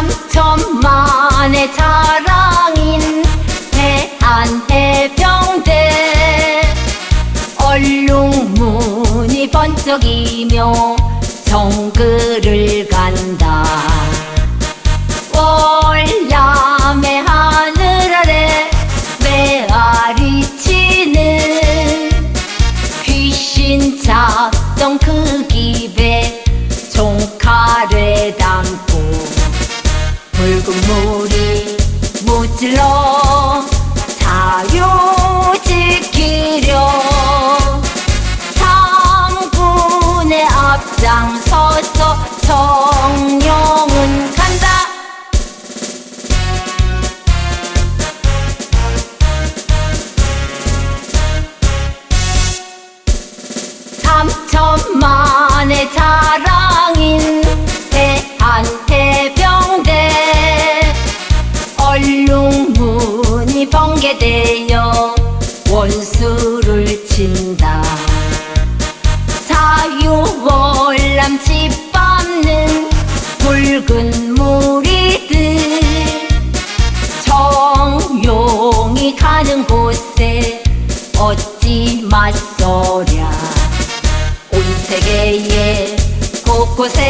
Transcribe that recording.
삼천만의 자랑인 대한해병대 얼룩무늬 번쩍이며 정글을 간다. 월남의 하늘 아래 메아리 치는 귀신 잡던 그 기배 무찔러. 자유 지키려. 상군의 앞장서서 성령은 간다. 삼천만 적에 대여 원수를 친다. 사유월남 집밟는 붉은 무리들. 정용이 가는 곳에 어찌 맞서랴. 온 세계에 곳곳에